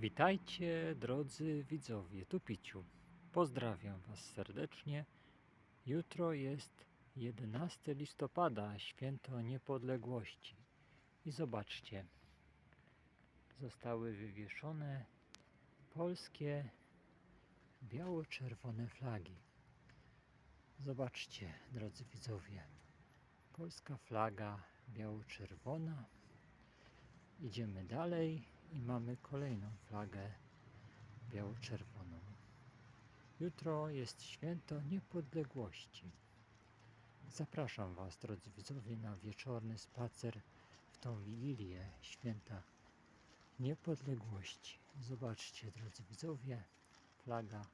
Witajcie drodzy widzowie, tu Piciu. Pozdrawiam Was serdecznie. Jutro jest 11 listopada, święto niepodległości. I zobaczcie, zostały wywieszone polskie biało-czerwone flagi. Zobaczcie, drodzy widzowie, polska flaga biało-czerwona. Idziemy dalej i mamy kolejną flagę biało-czerwoną. Jutro jest święto niepodległości. Zapraszam Was, drodzy widzowie, na wieczorny spacer w tą wigilię święta niepodległości. Zobaczcie, drodzy widzowie, flaga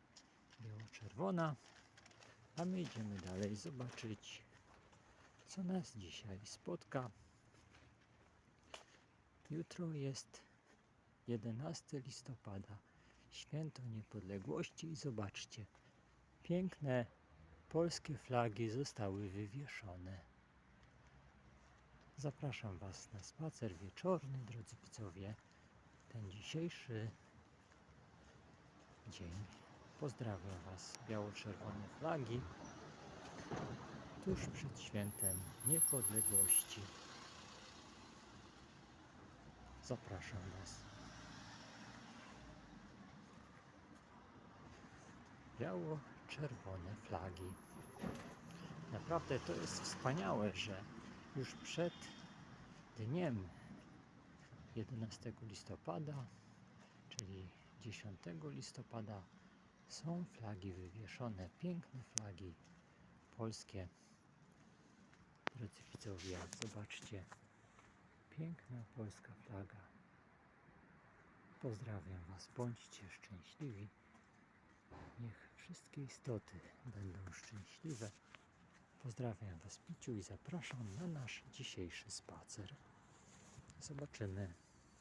biało-czerwona, a my idziemy dalej zobaczyć, co nas dzisiaj spotka. Jutro jest 11 listopada, święto niepodległości i zobaczcie, piękne polskie flagi zostały wywieszone. Zapraszam Was na spacer wieczorny, drodzy widzowie, ten dzisiejszy dzień. Pozdrawiam Was, biało-czerwone flagi, tuż przed świętem niepodległości. Zapraszam Was. Biało-czerwone flagi. Naprawdę to jest wspaniałe, że już przed dniem 11 listopada, czyli 10 listopada, są flagi wywieszone. Piękne flagi polskie. Drodzy widzowie, zobaczcie. Piękna polska flaga. Pozdrawiam Was, bądźcie szczęśliwi. Wszystkie istoty będą szczęśliwe. Pozdrawiam Was, Piciu, i zapraszam na nasz dzisiejszy spacer. Zobaczymy,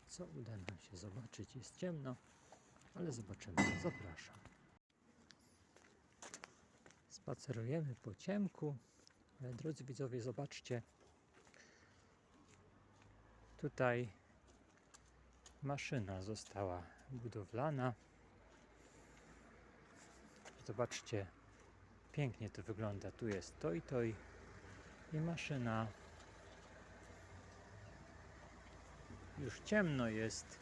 co uda nam się zobaczyć. Jest ciemno, ale zobaczymy. Zapraszam. Spacerujemy po ciemku, ale drodzy widzowie, zobaczcie, Tutaj maszyna została budowlana. Zobaczcie, pięknie to wygląda. Tu jest toj toj i maszyna. Już ciemno jest.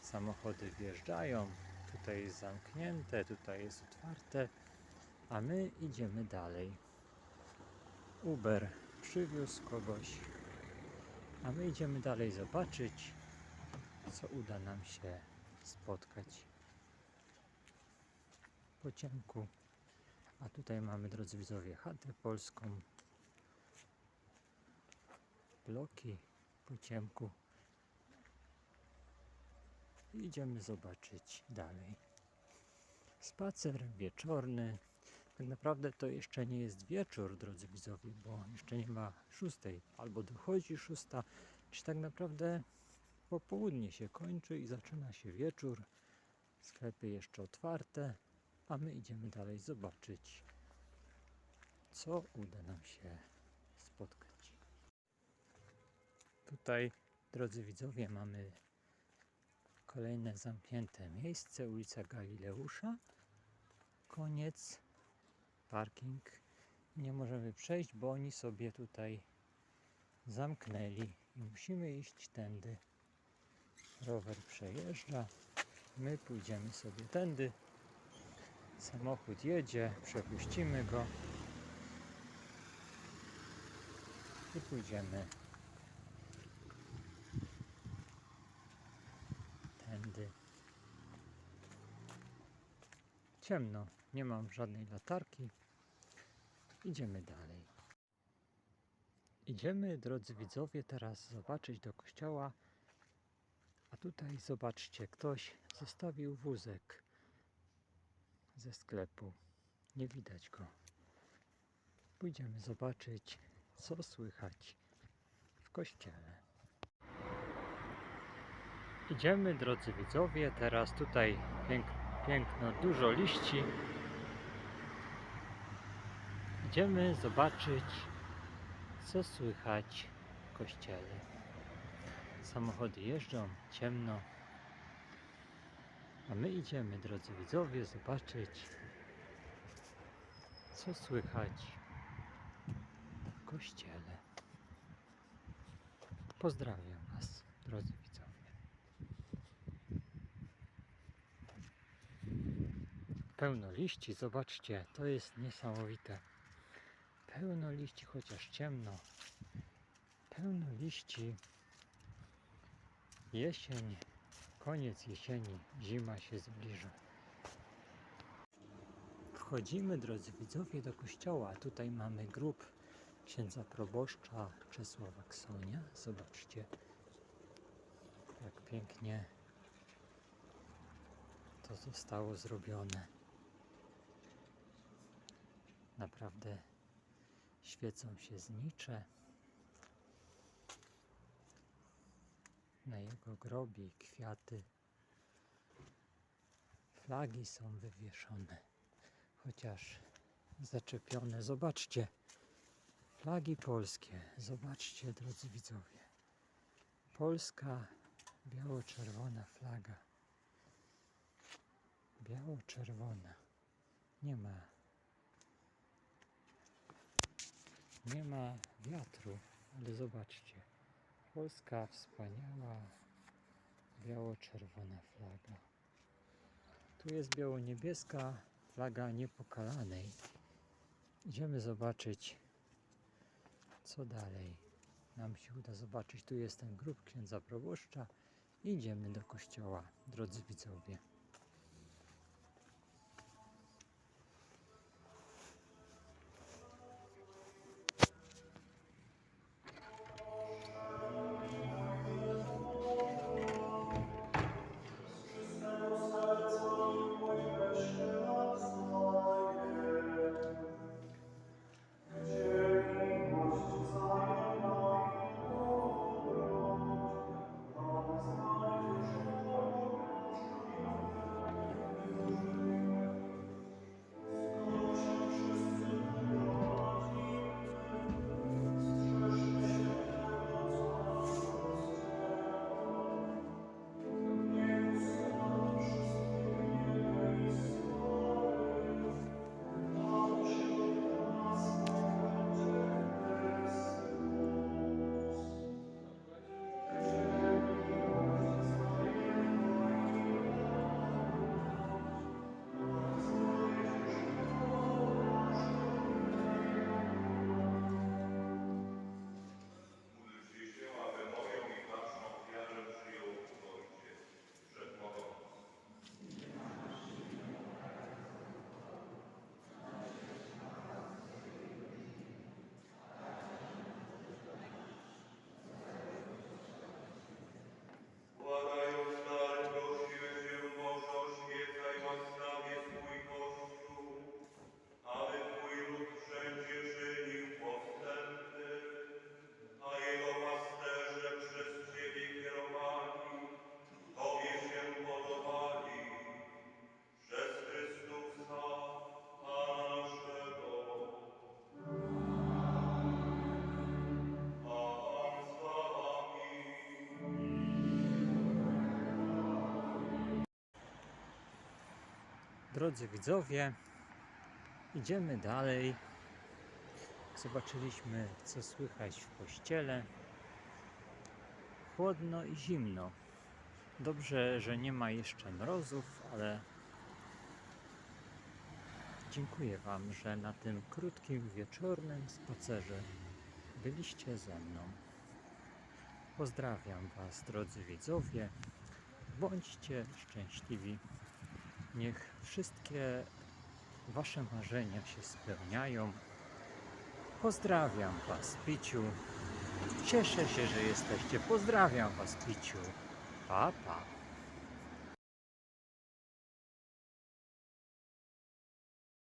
Samochody wjeżdżają. Tutaj jest zamknięte, tutaj jest otwarte, a my idziemy dalej. Uber przywiózł kogoś a my idziemy dalej zobaczyć, co uda nam się spotkać po. A tutaj mamy, drodzy widzowie, chatę polską, bloki po ciemku. Idziemy zobaczyć dalej. Spacer wieczorny. Tak naprawdę to jeszcze nie jest wieczór, drodzy widzowie, bo jeszcze nie ma szóstej, albo dochodzi szósta, czy tak naprawdę popołudnie się kończy i zaczyna się wieczór. Sklepy jeszcze otwarte, a my idziemy dalej zobaczyć, co uda nam się spotkać. Tutaj, drodzy widzowie, mamy kolejne zamknięte miejsce, ulica Galileusza. Koniec parking. Nie możemy przejść, bo oni sobie tutaj zamknęli i musimy iść tędy. Rower przejeżdża, my pójdziemy sobie tędy. Samochód jedzie, przepuścimy go i pójdziemy tędy. Ciemno, nie mam żadnej latarki. Idziemy dalej. Idziemy, drodzy widzowie, teraz zobaczyć do kościoła. A tutaj zobaczcie, ktoś zostawił wózek ze sklepu. Nie widać go. Pójdziemy zobaczyć, co słychać w kościele. Idziemy, drodzy widzowie, teraz tutaj pięk, piękno, dużo liści. Idziemy zobaczyć, co słychać w kościele. Samochody jeżdżą, ciemno. A my idziemy, drodzy widzowie, zobaczyć, co słychać w kościele. Pozdrawiam Was, drodzy widzowie. Pełno liści, zobaczcie, to jest niesamowite. Pełno liści, chociaż ciemno. Pełno liści. Jesień, koniec jesieni, zima się zbliża. Wchodzimy, drodzy widzowie, do kościoła. Tutaj mamy grób księdza proboszcza Czesława Ksonia. Zobaczcie, jak pięknie to zostało zrobione. Naprawdę świecą się znicze. Na jego grobie kwiaty, flagi są wywieszone, chociaż zaczepione. Zobaczcie, flagi polskie. Zobaczcie, drodzy widzowie. Polska biało-czerwona flaga. Biało-czerwona. Nie ma. Nie ma wiatru, ale zobaczcie. Polska wspaniała biało-czerwona flaga. Tu jest biało-niebieska flaga niepokalanej. Idziemy zobaczyć, co dalej nam się uda zobaczyć. Tu jest ten grób księdza proboszcza. Idziemy do kościoła, drodzy widzowie. Drodzy widzowie, idziemy dalej. Zobaczyliśmy, co słychać w kościele. Chłodno i zimno. Dobrze, że nie ma jeszcze mrozów, ale dziękuję Wam, że na tym krótkim wieczornym spacerze byliście ze mną. Pozdrawiam Was, drodzy widzowie. Bądźcie szczęśliwi. Niech wszystkie Wasze marzenia się spełniają. Pozdrawiam Was, Piciu. Cieszę się, że jesteście. Pozdrawiam Was, Piciu. Pa, pa.